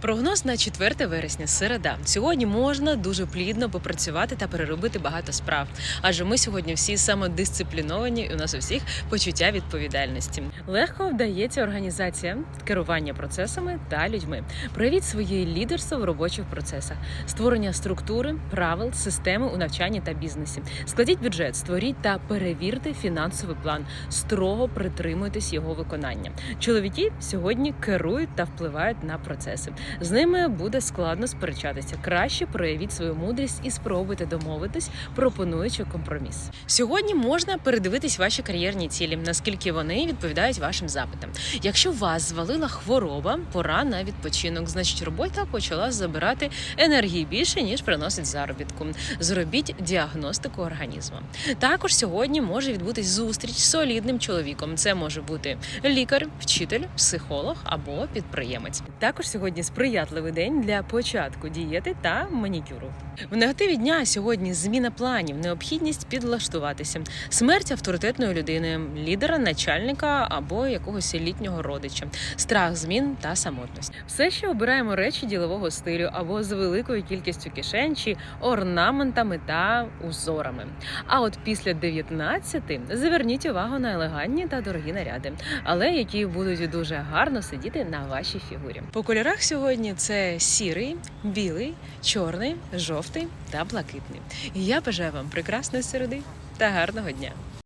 Прогноз на 4 вересня середа. Сьогодні можна дуже плідно попрацювати та переробити багато справ. Адже ми сьогодні всі самодисципліновані, і у нас у всіх почуття відповідальності. Легко вдається організація, керування процесами та людьми. Проявіть своє лідерство в робочих процесах, створення структури, правил, системи у навчанні та бізнесі. Складіть бюджет, створіть та перевірте фінансовий план. Строго притримуйтесь його виконання. Чоловіки сьогодні керують та впливають на процеси. З ними буде складно сперечатися. Краще проявіть свою мудрість і спробуйте домовитись, пропонуючи компроміс. Сьогодні можна передивитись ваші кар'єрні цілі, наскільки вони відповідають вашим запитам. Якщо вас звалила хвороба, пора на відпочинок. Значить, робота почала забирати енергії більше ніж приносить заробітку. Зробіть діагностику організму. Також сьогодні може відбутись зустріч з солідним чоловіком. Це може бути лікар, вчитель, психолог або підприємець. Також сьогодні сприятливий день для початку дієти та манікюру. В негативі дня сьогодні зміна планів, необхідність підлаштуватися, смерть авторитетної людини, лідера, начальника або якогось літнього родича, страх змін та самотність. Все, що обираємо речі ділового стилю або з великою кількістю кишень чи орнаментами та узорами. А от після 19 зверніть увагу на елегантні та дорогі наряди, але які будуть дуже гарно сидіти на вашій фігурі. По кольорах сьогодні це сірий, білий, чорний, жовтий та блакитний. І я бажаю вам прекрасної середи та гарного дня.